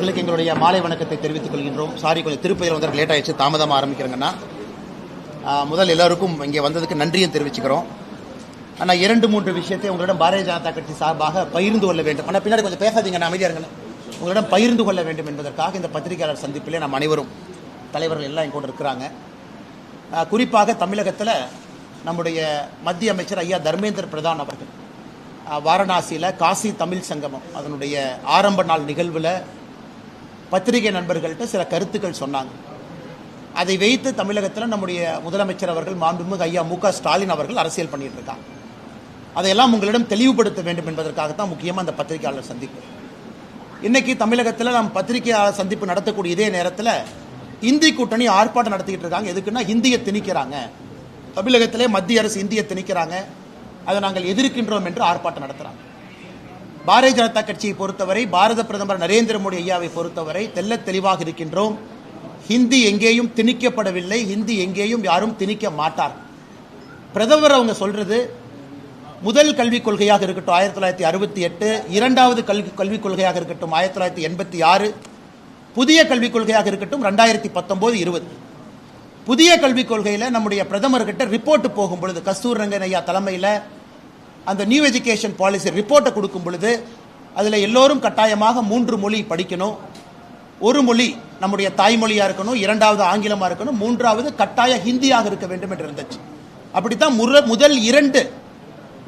உங்களுக்கு எங்களுடைய மாலை வணக்கத்தை தெரிவித்துக் கொள்கின்றோம். சாரி கொஞ்சம் திருப்பதியில் வந்து லேட் ஆயிடுச்சு. தாமதமாக ஆரம்பிக்கிறேங்கன்னா. முதல் எல்லாருக்கும் இங்கே வந்ததுக்கு நன்றியும் தெரிவிச்சுக்கிறோம். ஆனால் இரண்டு மூன்று விஷயத்தை உங்களிடம் பாரதிய ஜனதா கட்சி சார்பாக பகிர்ந்து கொள்ள வேண்டும். ஆனால் பின்னாடி கொஞ்சம் பேசாதீங்க. நான் அமைதியாக இருங்களேன். உங்களிடம் பகிர்ந்து கொள்ள வேண்டும் என்பதற்காக இந்த பத்திரிகையாளர் சந்திப்பிலே நாம் அனைவரும் தலைவர்கள் எல்லாம் எங்கூட இருக்கிறாங்க. குறிப்பாக தமிழகத்தில் நம்முடைய மத்திய அமைச்சர் ஐயா தர்மேந்திர பிரதான் அவர்கள். வாரணாசியில் காசி தமிழ் சங்கமம் அதனுடைய ஆரம்ப நாள் நிகழ்வில் பத்திரிகை நண்பர்கள்ட்ட சில கருத்துக்கள் சொன்னாங்க. அதை வைத்து தமிழகத்தில் நம்முடைய முதலமைச்சர் அவர்கள் மாண்புமிகு ஐயா மு க ஸ்டாலின் அவர்கள் அரசியல் பண்ணிட்டு இருக்காங்க. அதையெல்லாம் உங்களிடம் தெளிவுபடுத்த வேண்டும் என்பதற்காகத்தான் முக்கியமாக அந்த பத்திரிகையாளர் சந்திப்பு. இன்னைக்கு தமிழகத்தில் நாம் பத்திரிகையாளர் சந்திப்பு நடத்தக்கூடிய இதே நேரத்தில் இந்தி கூட்டணி ஆர்ப்பாட்டம் நடத்திக்கிட்டு இருக்காங்க. எதுக்குன்னா இந்தியை திணிக்கிறாங்க. தமிழகத்திலே மத்திய அரசு இந்தியை திணிக்கிறாங்க. அதை நாங்கள் எதிர்க்கின்றோம் என்று ஆர்ப்பாட்டம் நடத்துகிறாங்க பாரதிய ஜனதா கட்சியை பொறுத்தவரை பாரத பிரதமர் நரேந்திர மோடி ஐயாவை பொறுத்தவரை தெல்ல தெளிவாக இருக்கின்றோம். ஹிந்தி எங்கேயும் திணிக்கப்படவில்லை. ஹிந்தி எங்கேயும் யாரும் திணிக்க மாட்டார். பிரதமர் அவங்க சொல்றது முதல் கல்விக் கொள்கையாக இருக்கட்டும் ஆயிரத்தி தொள்ளாயிரத்தி அறுபத்தி எட்டு இரண்டாவது கல்வி கல்விக் கொள்கையாக இருக்கட்டும் ஆயிரத்தி தொள்ளாயிரத்தி எண்பத்தி ஆறு புதிய கல்விக் கொள்கையாக இருக்கட்டும் ரெண்டாயிரத்தி பத்தொன்பது இருபது. புதிய கல்விக் கொள்கையில் நம்முடைய பிரதமர்கிட்ட ரிப்போர்ட் போகும் பொழுது கஸ்தூர் ரங்கன் ஐயா தலைமையில் அந்த நியூ எஜுகேஷன் பாலிசி ரிப்போர்ட்டை கொடுக்கும் பொழுது அதில் எல்லோரும் கட்டாயமாக மூன்று மொழி படிக்கணும். ஒரு மொழி நம்முடைய தாய்மொழியாக இருக்கணும் இரண்டாவது ஆங்கிலமாக இருக்கணும் மூன்றாவது கட்டாய ஹிந்தியாக இருக்க வேண்டும் என்று இருந்துச்சு. அப்படித்தான் முற முதல் இரண்டு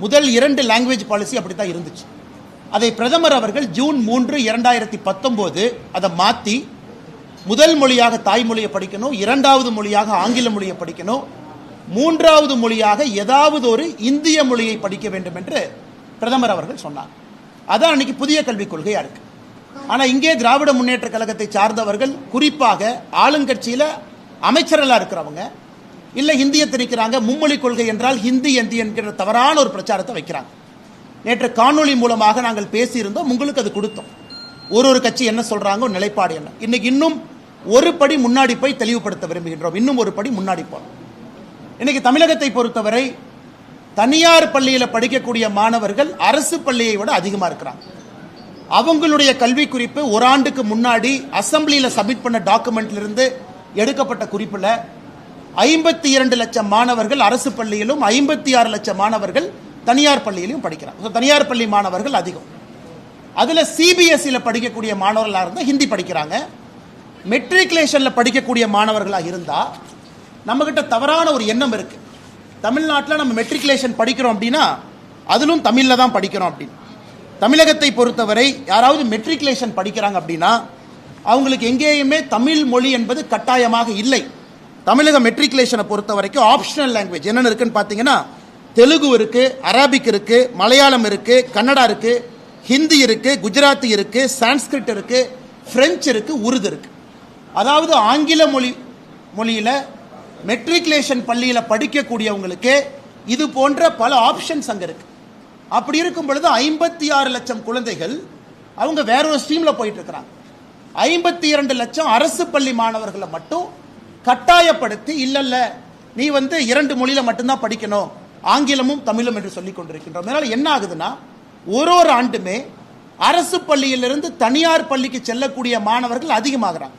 முதல் இரண்டு லாங்குவேஜ் பாலிசி அப்படித்தான் இருந்துச்சு. அதை பிரதமர் அவர்கள் ஜூன் மூன்று இரண்டாயிரத்தி பத்தொம்போது அதை மாற்றி முதல் மொழியாக தாய்மொழியை படிக்கணும் இரண்டாவது மொழியாக ஆங்கில மொழியை படிக்கணும் மூன்றாவது மொழியாக ஏதாவது ஒரு இந்திய மொழியை படிக்க வேண்டும் என்று பிரதமர் அவர்கள் சொன்னார். அதான் அன்னைக்கு புதிய கல்விக் கொள்கையா இருக்கு. ஆனா இங்கே திராவிட முன்னேற்ற கழகத்தை சார்ந்தவர்கள் குறிப்பாக ஆளுங்கட்சியில அமைச்சர்களா இருக்கிறவங்க இல்ல ஹிந்தியை திணிக்கிறாங்க மும்மொழி கொள்கை என்றால் ஹிந்தி ஹிந்தி என்கிற தவறான ஒரு பிரச்சாரத்தை வைக்கிறாங்க. நேற்று காணொளி மூலமாக நாங்கள் பேசியிருந்தோம் உங்களுக்கு அது கொடுத்தோம். ஒரு ஒரு கட்சி என்ன சொல்றாங்க நிலைப்பாடு என்ன. இன்னைக்கு இன்னும் ஒரு படி முன்னாடி போய் தெளிவுபடுத்த விரும்புகின்றோம் இன்னும் ஒரு படி முன்னாடி போறோம் இன்னைக்கு தமிழகத்தை பொறுத்தவரை தனியார் பள்ளியில் படிக்கக்கூடிய மாணவர்கள் அரசு பள்ளியை விட அதிகமாக இருக்கிறாங்க. அவங்களுடைய கல்வி குறிப்பு ஒரு ஆண்டுக்கு முன்னாடி அசம்பிளியில் சப்மிட் பண்ண டாக்குமெண்ட்லிருந்து எடுக்கப்பட்ட குறிப்பில் ஐம்பத்தி இரண்டு லட்சம் மாணவர்கள் அரசு பள்ளியிலும் ஐம்பத்தி ஆறு லட்சம் மாணவர்கள் தனியார் பள்ளியிலும் படிக்கிறாங்க. தனியார் பள்ளி மாணவர்கள் அதிகம். அதில் சிபிஎஸ்சியில் படிக்கக்கூடிய மாணவர்களாக இருந்தால் ஹிந்தி படிக்கிறாங்க. மெட்ரிகுலேஷனில் படிக்கக்கூடிய மாணவர்களாக இருந்தால் நம்மக்கிட்ட தவறான ஒரு எண்ணம் இருக்கு. தமிழ்நாட்டில் நம்ம மெட்ரிகுலேஷன் படிக்கிறோம் அப்படின்னா அதிலும் தமிழில் தான் படிக்கிறோம் அப்படின்னு. தமிழகத்தை பொறுத்தவரை யாராவது மெட்ரிகுலேஷன் படிக்கிறாங்க அப்படின்னா அவங்களுக்கு எங்கேயுமே தமிழ் மொழி என்பது கட்டாயமாக இல்லை. தமிழக மெட்ரிகுலேஷனை பொறுத்த வரைக்கும் ஆப்ஷனல் லாங்குவேஜ் என்னென்ன இருக்குன்னு பார்த்தீங்கன்னா தெலுங்கு இருக்கு அரபிக் இருக்கு மலையாளம் இருக்கு கன்னடா இருக்கு ஹிந்தி இருக்கு குஜராத்தி இருக்கு சான்ஸ்கிரிட் இருக்கு பிரெஞ்சு இருக்கு உருது இருக்கு. அதாவது ஆங்கில மொழி மொழியில மெட்ரிகுலேஷன் பள்ளியில் படிக்கக்கூடியவங்களுக்கு இது போன்ற பல ஆப்ஷன்ஸ் அங்கே இருக்கு. அப்படி இருக்கும் பொழுது ஐம்பத்தி ஆறு லட்சம் குழந்தைகள் அவங்க வேற ஒரு ஸ்ட்ரீமில் போயிட்டு இருக்கிறாங்க. ஐம்பத்தி இரண்டு லட்சம் அரசு பள்ளி மாணவர்களை மட்டும் கட்டாயப்படுத்தி இல்லைல்ல நீ வந்து இரண்டு மொழியில் மட்டும்தான் படிக்கணும். ஆங்கிலமும் தமிழும் என்று சொல்லிக் கொண்டிருக்கின்றோம். அதனால் என்ன ஆகுதுன்னா ஒரு ஒரு ஆண்டுமே அரசு பள்ளியிலிருந்து தனியார் பள்ளிக்கு செல்லக்கூடிய மாணவர்கள் அதிகமாகிறாங்க.